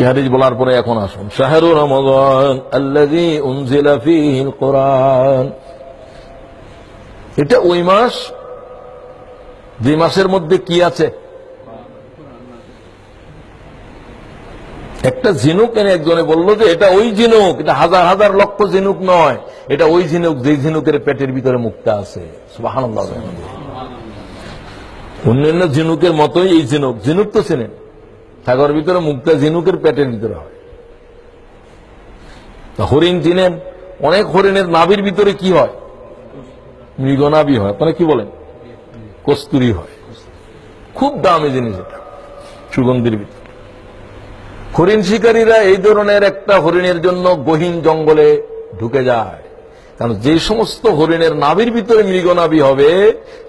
শিহারিজ বলার পরে এখন আসুন। শাহরু রমজান ফীহিল কোরআন। এটা ওই মাস যে মাসের মধ্যে কি আছে? একটা ঝিনুক এনে একজনে বলল যে, এটা ওই ঝিনুক, এটা হাজার হাজার লক্ষ ঝিনুক নয়, এটা ওই ঝিনুক যে ঝিনুকের পেটের ভিতরে মুক্তা আছে। অন্যান্য ঝিনুকের মতোই এই ঝিনুক। ঝিনুক তো চেনেন? সাগর ভিতরে মুক্তা ঝিনুকের পেটের ভিতরে হয়। হরিণ চিনেন অনেক হরিণের নাভির ভিতরে কি হয়? মৃগনাভি হয়। আপনারা কি বলেন? কস্তুরি হয়। খুব দামি জিনিস এটা, সুগন্ধির ভিতরে। হরিণ শিকারীরা এই ধরনের একটা হরিণের জন্য গহীন জঙ্গলে ঢুকে যায়। কারণ যে সমস্ত হরিণের নাভির ভিতরে মৃগনাভি হবে,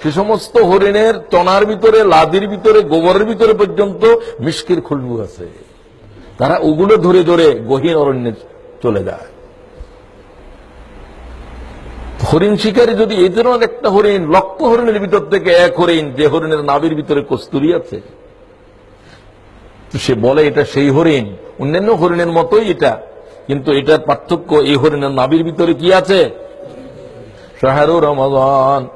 সে সমস্ত হরিণের চনার ভিতরে, লাদির ভিতরে, গোবরের ভিতরে পর্যন্ত মিষ্কির খুলবু আছে। তারা ওগুলো ধরে ধরে গহীন অরণ্যে চলে যায়। হরিণ শিকারী যদি এই ধরনের একটা হরিণ, লক্ষ হরিণের ভিতর থেকে এক হরিণ যে হরিণের নাভির ভিতরে কস্তুরি আছে সে বলে এটা সেই হরিণ। অন্যান্য হরিণের মতোই এটা। কিন্তু এটার পার্থক্য এই হরিণের নাভির ভিতরে কি আছে? শাহরু রমজান।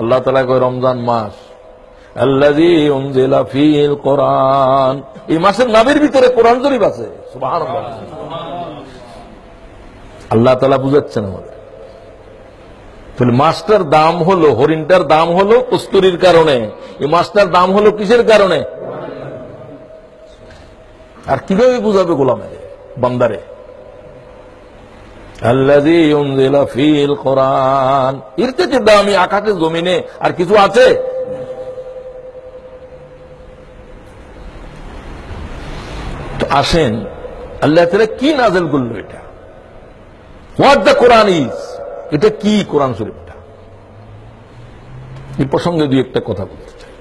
আল্লাহ তালা কয়, রমজান মাস। মাছটার দাম হলো, হরিণটার দাম হলো কস্তুরির কারণে। এই মাছটার দাম হলো কিসের কারণে? আর কীভাবে বুঝাবে গোলামে বান্দারে? কোরআন। এর থেকে দামি আকাশে জমিনে আর কিছু আছে? আসেন, আল্লাহ তাআলা কি নাজেল করল এটা? হোয়াট দ্য কোরআন ইজ এটা কি কোরআন শরীফটা? এই প্রসঙ্গে দুই একটা কথা বলতে চাই।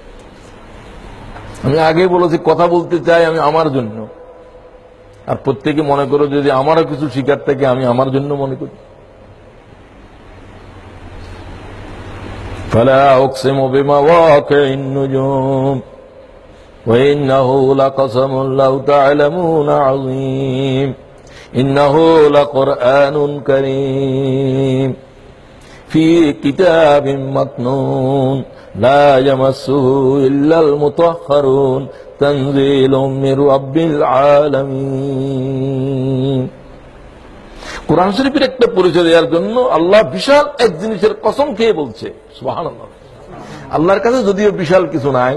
আমি আগে বলেছি, কথা বলতে চাই আমি আমার জন্য। আর প্রত্যেকে মনে করো যদি আমারও কিছু শিকার থাকে আমি আমার জন্য মনে করি فلا أقسم بمواقع النجوم وإنه لقسم لو تعلمون عظيم إنه لقرآن كريم في كتاب مكنون لا يمسه إلا المطهرون تنزيل من رب العالمين কোরআন শরীফের একটা পরিচয় দেওয়ার জন্য আল্লাহ বিশাল এক জিনিসের কসম খেয়ে বলছে সুবাহান আল্লাহর কাছে যদিও বিশাল কিছু নাই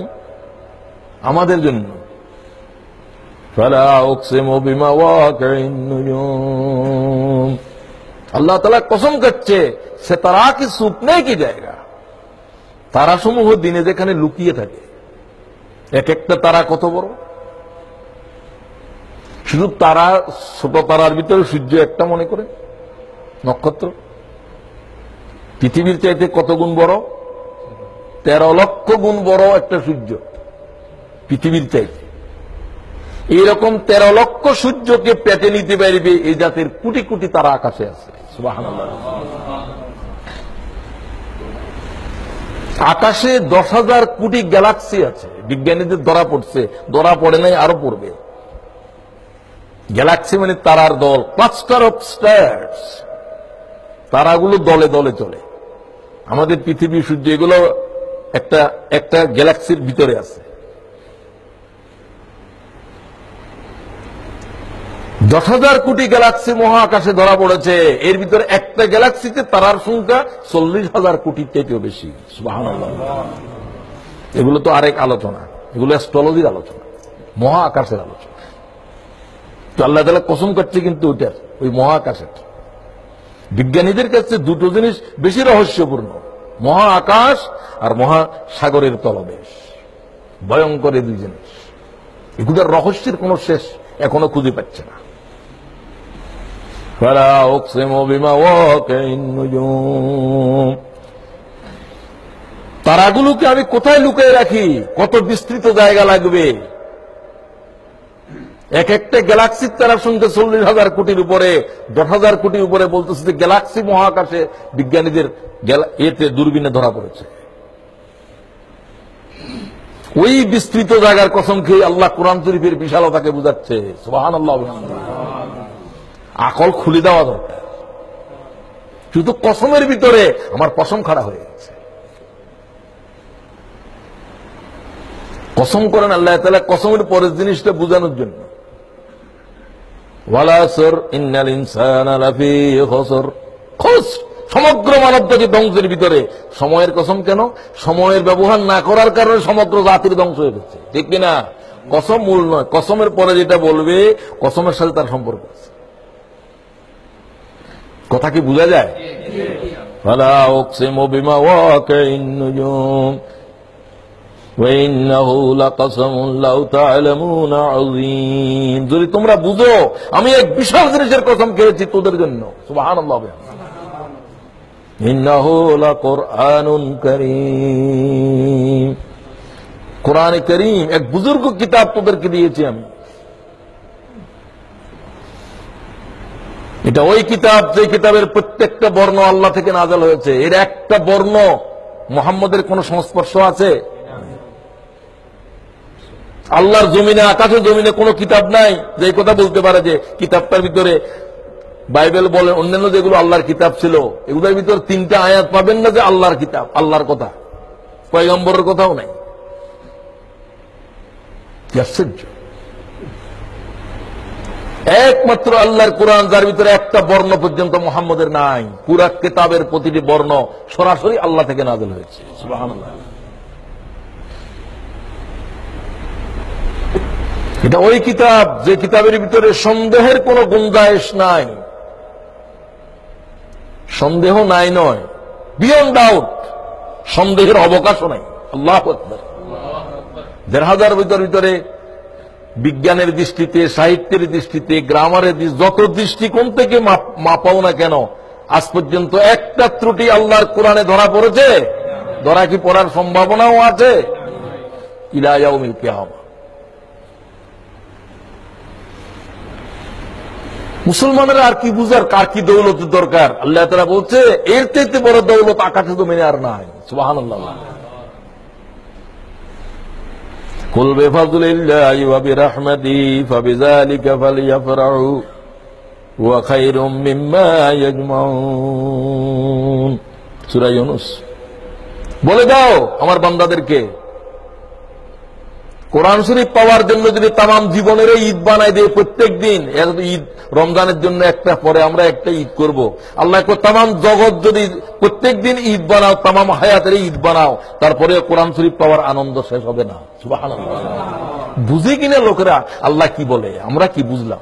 আমাদের জন্য فلا أقسم بمواقع النجوم আল্লাহ তালা কসম করছে সে তারা কি সুপনে কি জায়গা তারাসমূহ দিনে যেখানে লুকিয়ে থাকে এক একটা তারা কত বড়? শুধু তারা, ছোট তারার ভিতরে সূর্য একটা মনে করে? নক্ষত্র? পৃথিবীর চাইতে কত গুণ বড়? তেরো লক্ষ গুণ বড় একটা সূর্য পৃথিবীর চাইতে। এইরকম তেরো লক্ষ সূর্যকে পেটে নিতে পারবে এই জাতের কোটি কোটি তারা আকাশে আছে। আকাশে দশ হাজার কোটি গ্যালাক্সি আছে। বিজ্ঞানীদের ধরা পড়ছে। ধরা পড়ে নাই, আরও পড়বে। গ্যালাক্সি মানে তারার দল ক্লাস্টার অফ স্টার্স তারাগুলো দলে দলে চলে। আমাদের পৃথিবী সূর্য এগুলো একটা একটা গ্যালাক্সির ভিতরে আছে। দশ হাজার কোটি গ্যালাক্সি মহাকাশে ধরা পড়েছে। এর ভিতরে একটা গ্যালাক্সিতে তারার সংখ্যা চল্লিশ হাজার কোটির চাইতেও বেশি। এগুলো তো আরেক আলোচনা এগুলো অ্যাস্ট্রোলজির আলোচনা মহাকাশের আলোচনা তো আল্লাহ তালা কসম করছে কিন্তু ওইটার ওই মহাকাশের বিজ্ঞানীদের কাছে দুটো জিনিস বেশি রহস্যপূর্ণ মহা আকাশ আর মহাসাগরের তলদেশ ভয়ঙ্কর এই দুই জিনিস এগুলোর রহস্যের কোনো শেষ এখনো খুঁজে পাচ্ছে না فلا أقسم بمواقع النجوم তারাগুলোকে আমি কোথায় লুকিয়ে রাখি? কত বিস্তৃত জায়গা লাগবে? এক একটা গ্যালাক্সির তারার সঙ্গে চল্লিশ হাজার কোটির উপরে, দশ হাজার কোটির উপরে বলতেছে যে গ্যালাক্সি মহাকাশে বিজ্ঞানীদের এতে দূরবীনে ধরা পড়েছে। ওই বিস্তৃত জায়গার কসম খেয়ে আল্লাহ কোরআন শরীফের বিশালতাকে বুঝাচ্ছে। সুবাহান আল্লাহ আকল খুলে দেওয়া দরকার। শুধু কসমের ভিতরে আমার পশম খাড়া হয়ে গেছে। কসম করেন আল্লাহ তালা কসমের পরের জিনিসটা বোঝানোর জন্য। সমগ্র মানব জাতি ধ্বংসের ভিতরে। সময়ের কসম কেন? সময়ের ব্যবহার না করার কারণে সমগ্র জাতির ধ্বংস হয়ে গেছে ঠিক কিনা? কসম মূল নয়। কসমের পরে যেটা বলবে কসমের সাথে তার সম্পর্ক আছে। কথা কি বোঝা যায়? ফালা বিমা ওয়াকিন যদি তোমরা বুঝো, আমি এক বিশাল জিনিসের কসম খেয়েছি তোদের জন্য। কারীম। কোরআনে করিম, এক বুজুর্গ কিতাব তোদেরকে দিয়েছি আমি। এটা ওই কিতাব, যে কিতাবের প্রত্যেকটা বর্ণ আল্লাহ থেকে নাজাল হয়েছে। এর একটা বর্ণ মোহাম্মদের কোন সংস্পর্শ আছে? আল্লাহর জমিনে, আকাশের জমিনে কোনো কিতাব নাই যে কথা বলতে পারে যে কিতাবটার ভিতরে বাইবেল বলে, অন্যান্য যেগুলো আল্লাহর কিতাব ছিল, এগুলোর ভিতরে তিনটা আয়াত পাবেন না যে আল্লাহর কিতাব, আল্লাহর কথা। পয়গম্বরের কথাও নাই। আশ্চর্য। একমাত্র আল্লাহর কোরআন, যার ভিতরে একটা বর্ণ পর্যন্ত মোহাম্মদের নাই। পুরা কেতাবের প্রতিটি বর্ণ সরাসরি আল্লাহ থেকে নাজল হয়েছে। এটা ওই কিতাব, যে কিতাবের ভিতরে সন্দেহের কোন গুঞ্জাইশ নাই। সন্দেহ নাই নয়। বিয়ন্ড ডাউট সন্দেহের অবকাশও নাই। আল্লাহ দেড় হাজার ভিতর ভিতরে বিজ্ঞানের দৃষ্টিতে, সাহিত্যের দৃষ্টিতে, গ্রামারের যত দৃষ্টিকোণ থেকে মাপ- মাপাও না কেন, আজ পর্যন্ত একটা ত্রুটি আল্লাহর কোরআনে ধরা পড়েছে। ধরা কি পড়ার সম্ভাবনাও আছে? ইলায়াও মিলকে মুসলমানের আর কি বুঝার, কার কি দৌলত দরকার? আল্লাহ তারা বলছে, এর চাইতে বড় দৌলত আকাশে তো মেনে আর নাই। সুবাহান বলে দাও আমার বান্দাদেরকে কোরআন শরীফ পাওয়ার জন্য যদি তাম জীবনের ঈদ বানাই দিয়ে প্রত্যেক দিন ঈদ রমজানের জন্য একটা, পরে আমরা একটা ঈদ করব। আল্লাহ তাম জগৎ যদি প্রত্যেক দিন ঈদ বানাও তাম হায়াতের ঈদ বানাও, তারপরে কোরআন শরীফ পাওয়ার আনন্দ শেষ হবে না। বুঝে কিনা লোকেরা? আল্লাহ কি বলে? আমরা কি বুঝলাম?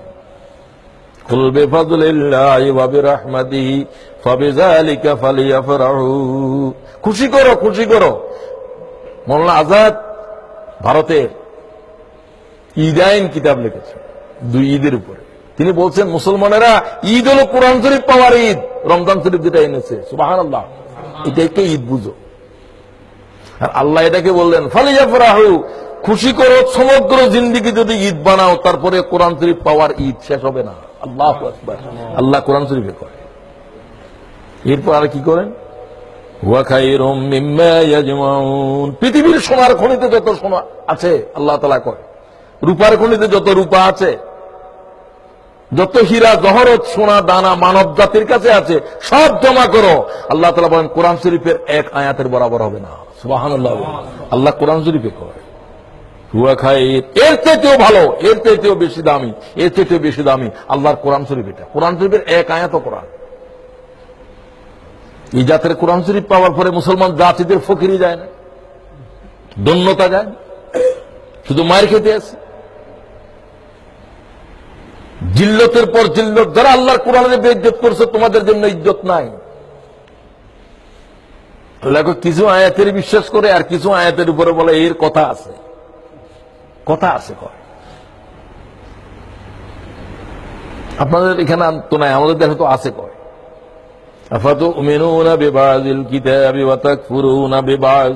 খুলবে খুশি করো খুশি করো। মোল্লা আজাদ ভারতের ঈদাইন কিতাব লিখেছে, দুই ঈদের উপরে। তিনি বলছেন, মুসলমানেরা ঈদ হলো কোরআন শরীফ পাওয়ার ঈদ, রমজান শরীফ যেটা এনেছে সুবাহান আল্লাহ এটাকে ঈদ বুঝো। আর আল্লাহ এটাকে বললেন ফালিজাফরাহু খুশি করো, সমগ্র জিন্দিগি যদি ঈদ বানাও, তারপরে কোরআন শরীফ পাওয়ার ঈদ শেষ হবে না। আল্লাহ আল্লাহ কোরআন শরীফে করে। এরপর আর কি করেন হুয়া খাইরুম মিম্মা ইয়াজমাউন পৃথিবীর সোনার খনিতে যত সোনা আছে, আল্লাহ তালা কয়, রূপার খনিতে যত রূপা আছে, যত হীরা, জহরত, সোনা, দানা, মানব জাতির কাছে আছে, সব জমা করো। আল্লাহ তালা বলেন, কোরআন শরীফের এক আয়াতের বরাবর হবে না। আল্লাহ কোরআন শরীফে কয় এর চাইতেও ভালো, এর চাইতেও বেশি দামি, এর চাইতেও বেশি দামি, আল্লাহর কোরআন শরীফ এটা। কোরআন শরীফের এক আয়াত কোরআন। এই জাতের কোরআন শরীফ পাওয়ার পরে মুসলমান জাতিদের ফকিরি যায় না দন্যতা যায় না। শুধু মায়ের খেতে আছে জিল্লতের পর জিল্লত যারা আল্লাহর কোরআনের বেজ্জত করছে তোমাদের জন্য ইজ্জত নাই। কয়, কিছু আয়াতের বিশ্বাস করে আর কিছু আয়াতের উপরে বলে এর কথা আছে। কথা আছে আপনাদের এখানে তো নাই আমাদের দেশে তো আছে কয়। أفتؤمنون ببعض الكتاب وتكفرون ببعض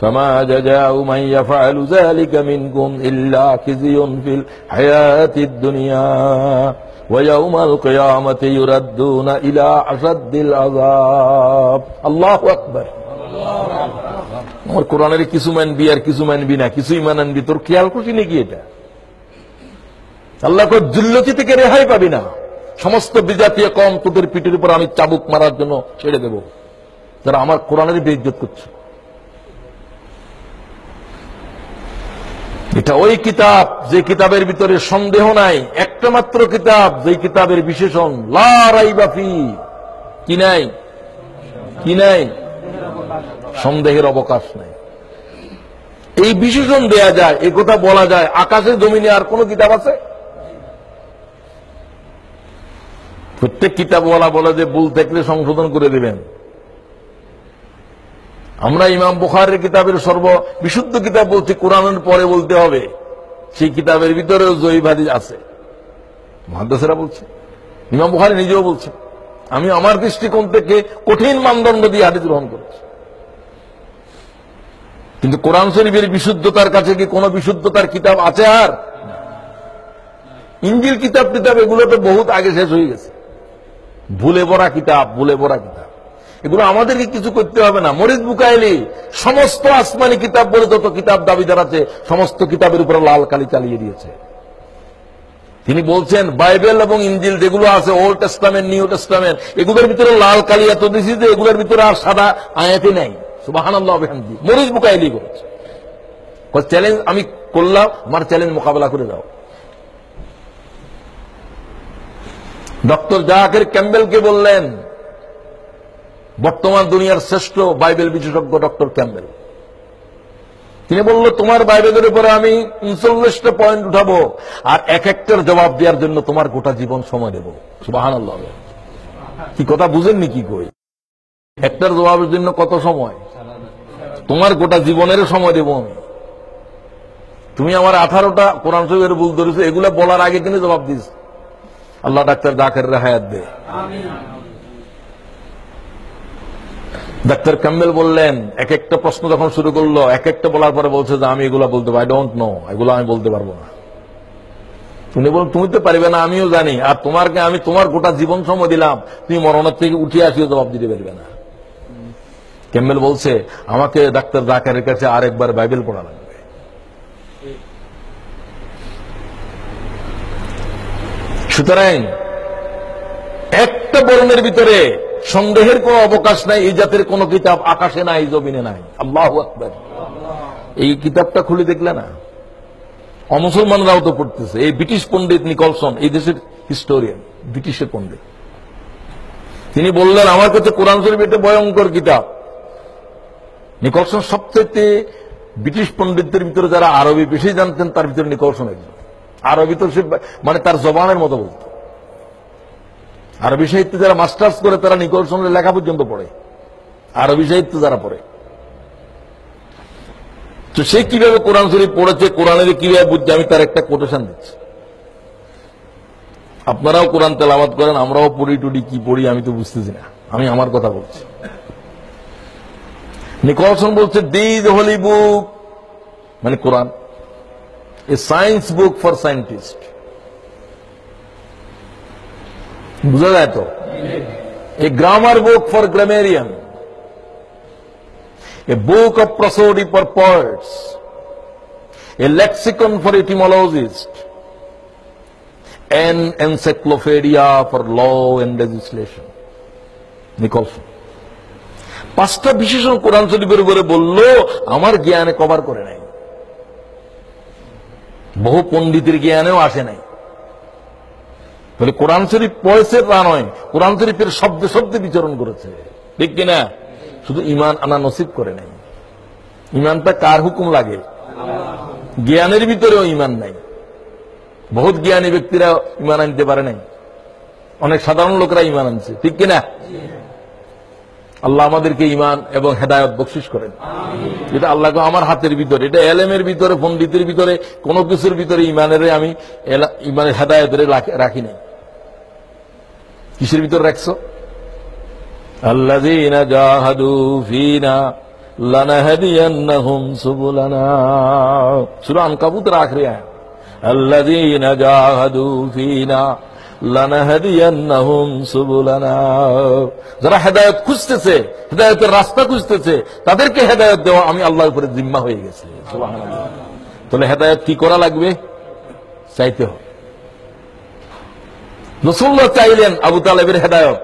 فما جزاء من يفعل ذلك منكم إلا خزي في الحياة الدنيا ويوم القيامة يردون إلى أشد العذاب الله أكبر আমার কোরআনের কিছু মানবি আর কিছু মানবি না কিছুই মানানবি তোর খেয়াল খুশি নাকি এটা আল্লাহ কয় দুল্লতি থেকে রেহাই পাবি না সমস্ত বিজাতীয় কম তোদের পিঠের উপর আমি চাবুক মারার জন্য ছেড়ে দেব। যারা আমার কোরআনের বেইজ্জত করছে। এটা ওই কিতাব, যে কিতাবের ভিতরে সন্দেহ নাই, একটা মাত্র কিতাব যে কিতাবের বিশেষণ লাফি কি নাই? কি নাই? সন্দেহের অবকাশ নাই। এই বিশেষণ দেয়া যায়, এই কথা বলা যায় আকাশে জমিনে আর কোন কিতাব আছে? প্রত্যেক কিতাবওয়ালা বলে যে ভুল থাকলে সংশোধন করে দেবেন। আমরা ইমাম বুখারের কিতাবের সর্ব বিশুদ্ধ কিতাব বলছি, কোরআনের পরে বলতে হবে। সেই কিতাবের ভিতরেও জয়ীবাদী আছে। মহাদ্দাসেরা বলছে। ইমাম বুখারি নিজেও বলছে। আমি আমার দৃষ্টিকোণ থেকে কঠিন মানদণ্ড দিয়ে হাদিস গ্রহণ করছি। কিন্তু কোরআন শরীফের বিশুদ্ধতার কাছে কি কোন বিশুদ্ধতার কিতাব আছে আর? ইঞ্জিল কিতাব কিতাব এগুলো তো বহুত আগে শেষ হয়ে গেছে। ভুলে ভরা কিতাব, ভুলে ভরা কিতাব। এগুলো আমাদেরকে কিছু করতে হবে না। মরিদ বুকাইলি, সমস্ত আসমানি কিতাব বলে যত কিতাব দাবিদার আছে, সমস্ত কিতাবের উপরে লাল কালি চালিয়ে দিয়েছে। তিনি বলছেন, বাইবেল এবং ইঞ্জিল যেগুলো আছে, ওল্ড টেস্টামেন্ট, নিউ টেস্টামেন্ট, এগুলোর ভিতরে লাল কালি এত দিয়েছি যে এগুলোর ভিতরে আর সাদা আয়াতে নেই। সুবাহান মরিজ বুকাইলি করেছে চ্যালেঞ্জ আমি করলাম, আমার চ্যালেঞ্জ মোকাবেলা করে দাও। ডক্টর জাহাকের ক্যাম্বেলকে বললেন, বর্তমান দুনিয়ার শ্রেষ্ঠ বাইবেল বিশেষজ্ঞ ডক্টর ক্যাম্বেল তিনি বলল, তোমার বাইবেলের উপরে আমি উনচল্লিশটা পয়েন্ট উঠাবো, আর এক একটার জবাব দেওয়ার জন্য তোমার গোটা জীবন সময় দেব। সুবাহান কি কথা বুঝেননি কি কই? একটার জবাবের জন্য কত সময়? তোমার গোটা জীবনের সময় দেব আমি। তুমি আমার আঠারোটা কোরআন শরীফের ভুল ধরেছো, এগুলো বলার আগে তিনি জবাব দিস? আল্লাহ ডাক্তার জাকের হায়াত দে ডাক্তার কাম্মেল বললেন এক একটা প্রশ্ন যখন শুরু করল এক একটা বলার পরে বলছে যে, আমি এগুলা বলতে পারি ডোন্ট নো এগুলো আমি বলতে পারব না। তুমি বল তুমি তো পারবে না, আমিও জানি, আর তোমারকে আমি তোমার গোটা জীবন সময় দিলাম, তুমি মরণের থেকে উঠে আসিও, জবাব দিতে পারবে না। ক্যাম্বেল বলছে, আমাকে ডাক্তার জাকারের কাছে আরেকবার বাইবেল পড়া সুতরাং একটা বর্ণের ভিতরে সন্দেহের কোন অবকাশ নাই, এই জাতের কোন কিতাব আকাশে নাই, জমিনে নাই। আল্লাহ আকবর। এই কিতাবটা খুলে দেখলে না? অমুসলমানরাও তো পড়তেছে। এই ব্রিটিশ পণ্ডিত নিকলসন, এই দেশের হিস্টোরিয়ান ব্রিটিশের পণ্ডিত। তিনি বললেন, আমার কাছে কোরআন শরীফ এটা ভয়ঙ্কর কিতাব। নিকলসন সবচেয়ে ব্রিটিশ পণ্ডিতদের ভিতরে যারা আরবি বেশি জানতেন, তার ভিতরে নিকলসন একজন। আরবি তো সে মানে তার জবানের মতো বলতো। আরবি সাহিত্যে যারা মাস্টার্স করে, তারা নিকলসনের লেখা পর্যন্ত পড়ে। আরবি সাহিত্য যারা পড়ে। তো সে কীভাবে কোরআন শরীফ পড়েছে, কোরআনের কীভাবে বুঝছে, আমি তার একটা কোটেশন দিচ্ছি। আপনারাও কোরআন তেলাবাদ করেন, আমরাও পড়ি টুড়ি, কি পড়ি আমি তো বুঝতেছি না। আমি আমার কথা বলছি। নিকলসন বলছে দিজ হলি বুক মানে Quran. A science book for scientist বুঝা যায় তো a grammar book for grammarian a book of prosody for poets, a lexicon for etymologists, an encyclopedia for law and legislation. Nicholson পাঁচটা বিশেষণ কোরআন শরীফের উপরে বলল আমার জ্ঞানে কভার করে নাই বহু পণ্ডিতের জ্ঞানেও আসে নাই। তাহলে কোরআন শরীফ পয়সে তা নয়, কোরআন শরীফের শব্দে শব্দে বিচরণ করেছে। ঠিক কিনা? শুধু ইমান আনা নসিব করে নাই। ইমানটা কার হুকুম লাগে? জ্ঞানের ভিতরেও ইমান নাই। বহুত জ্ঞানী ব্যক্তিরা ইমান আনতে পারে নাই। অনেক সাধারণ লোকরা ইমান আনছে। ঠিক কিনা? আল্লাহ আমাদেরকে ইমান এবং হেদায়ত বকশিস করেন। এটা আল্লাহ আমার হাতের ভিতরে, এটা এলেমের ভিতরে পন্ডিতের ভিতরে, কোনো কিছুর ভিতরে ইমানের আমি ইমানের হেদায়তের রাখি নাই। কিসের ভিতরে রাখছো? আল্লাহ জাহাদু যারা হেদায়েত খুঁজতেছে, হেদায়েতের রাস্তা খুঁজতেছে, তাদেরকে হেদায়েত দেওয়া আমি আল্লাহর উপরে জিম্মা হয়ে গেছে। তাহলে হেদায়েত কি করা লাগবে? চাইতে হবে। রসুল্লাহ চাইলেন আবু তালেবের হেদায়ত।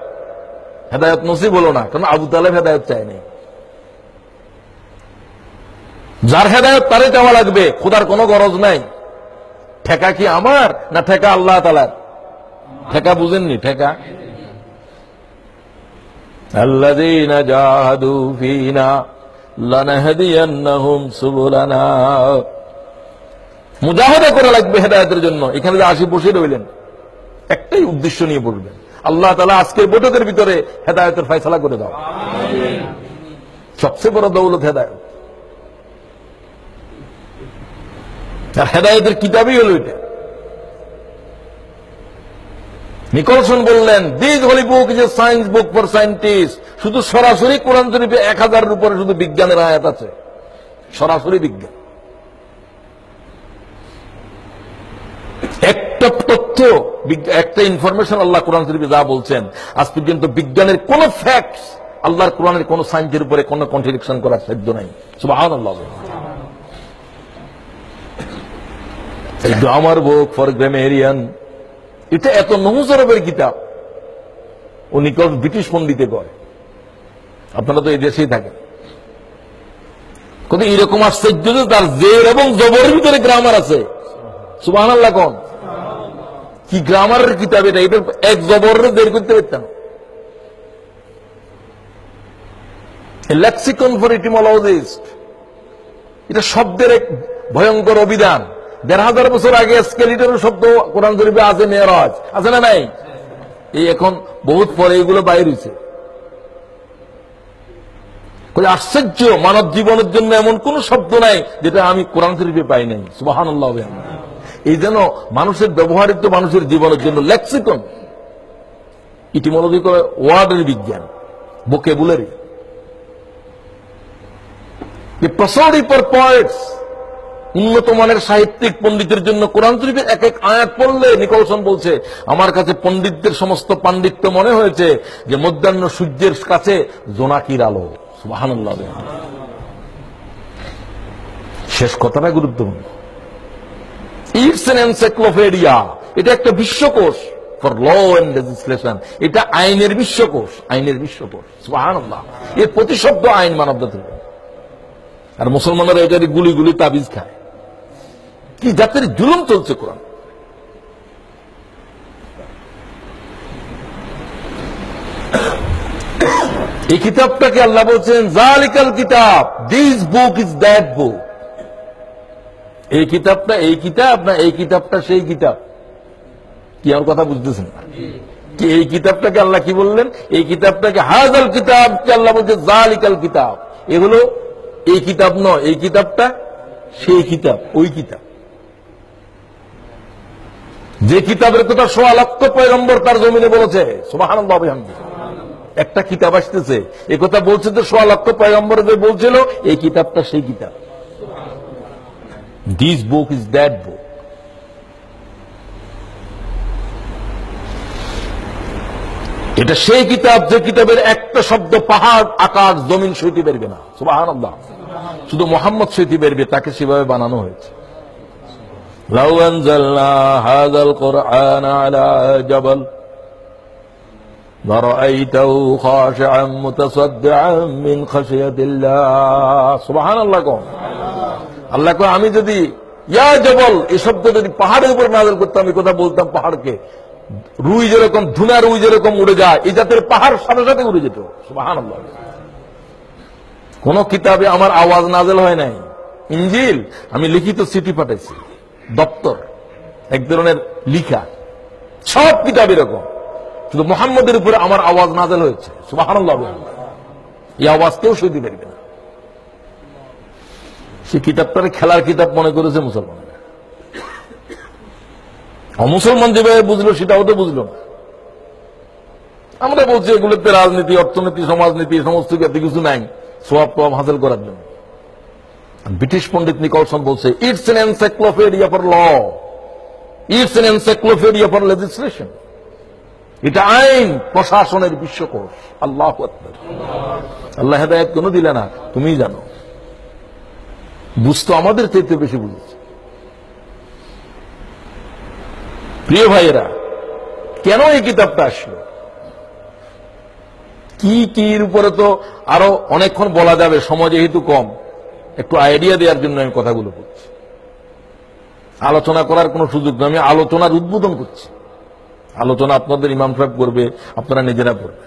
হেদায়ত নসিব হলো না, কারণ আবু তালেব হেদায়ত চায়নি। যার হেদায়ত তারে চাওয়া লাগবে, খোদার কোনো গরজ নাই। ঠেকা কি আমার, না ঠেকা আল্লাহ তালার? ঠেকা বুঝেননি ঠেকা الذين جاهدوا فينا لنهدينهم سبلنا মুজাহাদা করা লাগবে হেদায়তের জন্য এখানে যে আসি বসে রইলেন একটাই উদ্দেশ্য নিয়ে বলবেন আল্লাহ তালা আজকের বৈঠকের ভিতরে হেদায়তের ফয়সলা করে দাও সবচেয়ে বড় দৌলত হেদায়ত আর হেদায়তের কিতাবই হলো এটা নিকলসন বললেন this holy book is a science book for scientist শুধু সরাসরি কোরআন শরীফে এক হাজারের উপরে শুধু বিজ্ঞানের আয়াত আছে। সরাসরি বিজ্ঞান। একটা তথ্য একটা ইনফরমেশন আল্লাহ কোরআন শরীফে যা বলছেন, আজ পর্যন্ত বিজ্ঞানের কোন ফ্যাক্টস আল্লাহর কোরআনের কোন সায়েন্সের উপরে কোন কন্ট্রাডিকশন করার সাধ্য নাই। সুবহানাল্লাহ। গ্রামার বুক ফর গ্রামেরিয়ান এটা এত নহজরবের কিতাব। ও নিকট ব্রিটিশ পন্ডিতে করে আপনারা তো এই দেশেই থাকেন। কিন্তু এরকম আশ্চর্য যে তার জের এবং জবরের ভিতরে গ্রামার আছে। সুবাহ আল্লাহ কন? কি গ্রামারের কিতাব এটা? এটা এক জবরের বের করতে পারতাম লেক্সিকন ফর ইটিমোলজিস্ট এটা শব্দের এক ভয়ঙ্কর অভিধান। দেড় হাজার বছর আগে স্কেলিটার শব্দ কোরআন শরীফে আছে মেয়রাজ। আছে না নাই? এই এখন বহুত পরে এগুলো বাইর হয়েছে আশ্চর্য, মানব জীবনের জন্য এমন কোন শব্দ নাই যেটা আমি কোরআন শরীফে পাই নাই। সুবাহান এই যেন মানুষের ব্যবহারিত মানুষের জীবনের জন্য লেক্সিকন। ইটিমোলজি করে ওয়ার্ডের বিজ্ঞান বোকেবুলারি প্রসরি পর পয়েন্টস উন্নত মানের সাহিত্যিক পণ্ডিতের জন্য কোরআন শরীফের এক এক আয়াত পড়লে নিকলসন বলছে, আমার কাছে পণ্ডিতদের সমস্ত পাণ্ডিত্য মনে হয়েছে যে মধ্যাহ্ন সূর্যের কাছে জোনাকির আলো। শেষ কথাটা গুরুত্বপূর্ণ। It's an encyclopedia. এটা একটা বিশ্বকোষ ফর ল এন্ড লেজিসলেশন। এটা আইনের বিশ্বকোষ আইনের বিশ্বকোষ। সুবহানাল্লাহ। এর প্রতিশব্দ আইন মানব জাতির আর মুসলমানরা এটা গুলি গুলি তাবিজ খায়। কি জাতির জুলুম চলছে কোরআন? এই কিতাবটাকে আল্লাহ বলছেন জালিকাল কিতাব this book is that book এই কিতাবটা এই কিতাব না এই কিতাবটা সেই কিতাব? কি আমার কথা বুঝতেছেন? কি এই কিতাবটাকে আল্লাহ কি বললেন? এই কিতাবটাকে হাজাল কিতাব কি আল্লাহ বলছে জালিকাল কিতাব। এগুলো এই কিতাব নয়, এই কিতাবটা সেই কিতাব, ওই কিতাব। যে কিতাবের কথা সোয়া লক্ষ পয়গম্বর তার জমিনে বলেছে সুবাহান একটা কিতাব আসতেছে, এ কথা বলছে যে সোয়া লক্ষ পয়গম্বর যে বলছিল, এই কিতাবটা সেই কিতাব। This book is that book এটা সেই কিতাব, যে কিতাবের একটা শব্দ পাহাড়, আকাশ, জমিন সইতে বেরবে না সুবাহান শুধু মোহাম্মদ সইতে বেরবে তাকে সেভাবে বানানো হয়েছে। لو أنزلنا هذا القرآن على جبل لرأيته خاشعا متصدعا من خشية الله سبحان الله কম আল্লাহ কয় আমি যদি ইয়া জবল এই শব্দ যদি পাহাড়ের উপর নাজল করতাম এই কথা বলতাম পাহাড়কে রুই যেরকম ধুনা রুই যেরকম উড়ে যায় এই জাতের পাহাড় সাথে সাথে উড়ে যেত সুবাহান কোন কিতাবে আমার আওয়াজ নাজেল হয় নাই ইঞ্জিল আমি লিখিত চিঠি পাঠাইছি দপ্তর, এক ধরনের লিখা, সব কিতাব এরকম। শুধু মোহাম্মদের উপরে আমার আওয়াজ নাজেল হয়েছে। সুবাহান এই আওয়াজ কেউ সইতে পারবে না। সে কিতাবটারে খেলার কিতাব মনে করেছে মুসলমান যেভাবে বুঝলো, সেটাও তো বুঝলো না। আমরা বলছি এগুলোতে রাজনীতি, অর্থনীতি, সমাজনীতি সমস্ত এত কিছু নাই। সোয়াব টোয়াব হাসিল করার জন্য। ব্রিটিশ পণ্ডিত নিকলসন বলছে it's an encyclopedia for law it's an encyclopedia for legislation এটা আইন প্রশাসনের বিশ্বকোষ। আল্লাহ আল্লাহ হেদায়ত কোনো দিলে না, তুমিই জানো। বুঝতো আমাদের চাইতে বেশি বুঝেছে। প্রিয় ভাইয়েরা, কেন এই কিতাবটা আসলো? কি, কির উপরে তো আরও অনেকক্ষণ বলা যাবে, সময় যেহেতু কম। একটু আইডিয়া দেওয়ার জন্য আমি কথাগুলো বলছি। আলোচনা করার কোনো সুযোগ নেই, আমি আলোচনার উদ্বোধন করছি। আলোচনা আপনাদের ইমাম সাহেব করবে, আপনারা নিজেরা করবে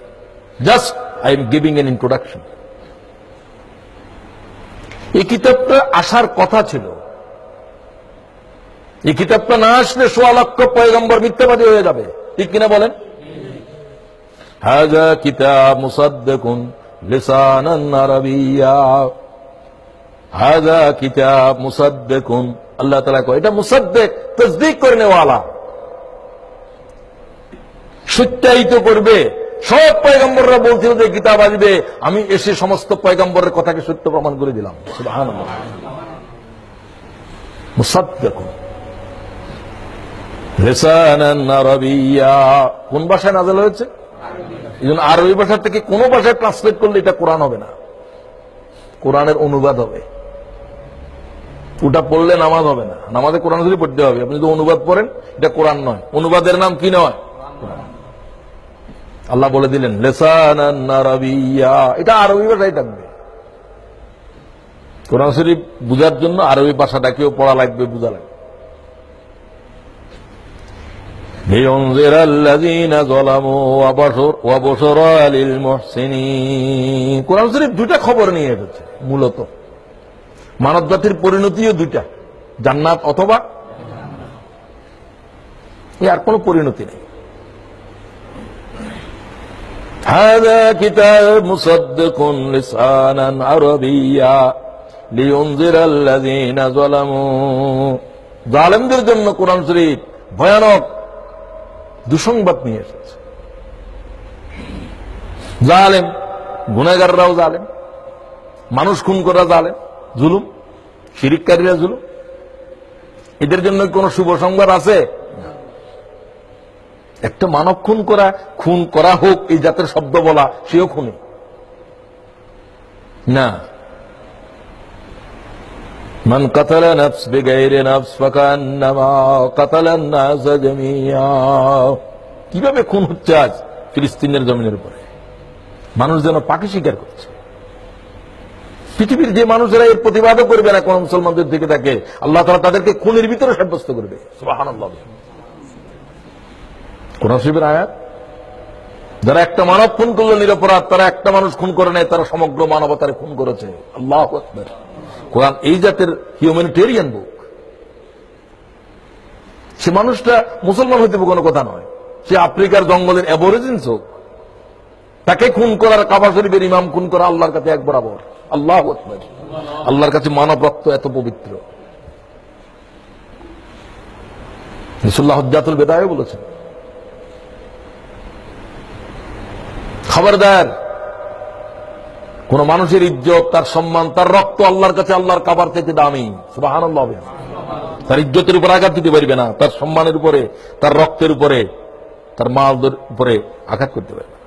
just I am giving an introduction এই কিতাবটা আসার কথা ছিল। এই কিতাবটা না আসলে সোয়া লক্ষ পয়গম্বর মিথ্যাবাদী হয়ে যাবে। ঠিক কিনা বলেন? হাজা কিতাব মুসাদ্দেকুন লিসানান আরাবিয়া। কিতাব আল্লাহ তালা কয়, এটা মুসাদ্দেক, তসদিক করনে ওয়ালা সত্যায়িত করবে, সব পয়গম্বররা বলছিল যে আমি এসে সমস্ত পয়গম্বরের কথাকে সত্য প্রমাণ করে দিলাম। কোন ভাষায় নাজল হয়েছে? এই জন্য আরবি ভাষা থেকে কোন ভাষায় ট্রান্সলেট করলে এটা কোরআন হবে না। কোরআনের অনুবাদ হবে। ওটা পড়লে নামাজ হবে না। নামাজে কোরআন শরীফ পড়তে হবে। আপনি যদি অনুবাদ পড়েন, এটা কোরআন নয়। অনুবাদের নাম কি নয়? আল্লাহ বলে দিলেন এটা আরবি ভাষায় থাকবে। কোরআন শরীফ বুঝার জন্য আরবি ভাষাটাকেও পড়া লাগবে, বুঝা লাগবে। কোরআন শরীফ দুটা খবর নিয়ে এসেছে, মূলত। মানব জাতির পরিণতিও দুইটা জান্নাত অথবা এ আর কোন পরিণতি নেই هذا كتاب مصدق لسانا عربيا لينذر الذين ظلموا জালেমদের জন্য কোরআন শরীফ ভয়ানক দুঃসংবাদ নিয়ে এসেছে জালেম গুণাগাররাও জালেম মানুষ খুন করা জালেম জুলুম শিরিককারীরা জুলুম এদের জন্য কোন শুভ সংবাদ আছে একটা মানব খুন করা খুন করা হোক এই জাতের শব্দ বলা সেও খুনি না من قتل نفس بغير نفس فكأنما قتل الناس جميعا কিভাবে খুন হচ্ছে আজ ফিলিস্তিনের জমিনের উপরে মানুষ যেন পাখি শিকার করছে পৃথিবীর যে মানুষেরা এর প্রতিবাদও করবে না, কোন মুসলমানদের দিকে থাকে আল্লাহ তালা তাদেরকে খুনের ভিতরে সাব্যস্ত করবে। কোরআন আয়াত যারা একটা মানব খুন করল নিরপরাধ, তারা একটা মানুষ খুন করে নেয়, তারা সমগ্র মানবতারে খুন করেছে। আল্লাহ কোরআন এই জাতের হিউম্যানিটেরিয়ান বুক সে মানুষটা মুসলমান হইতে কোনো কথা নয়। সে আফ্রিকার জঙ্গলের অ্যাবোরিজিন্স হোক তাকে খুন করার কাবা শরীফের ইমাম খুন করা আল্লাহর কাছে এক বরাবর। আল্লাহ আল্লাহর কাছে মানব রক্ত এত পবিত্র। নিসুল্লাহ হজ্জাতুল বেদায় বলেছেন। খবরদার, কোন মানুষের ইজ্জত, তার সম্মান, তার রক্ত আল্লাহর কাছে আল্লাহর কাবার থেকে দামি। সুবাহান তার ইজ্জতের উপর আঘাত দিতে পারবে না। তার সম্মানের উপরে, তার রক্তের উপরে, তার মালদের উপরে আঘাত করতে পারবে।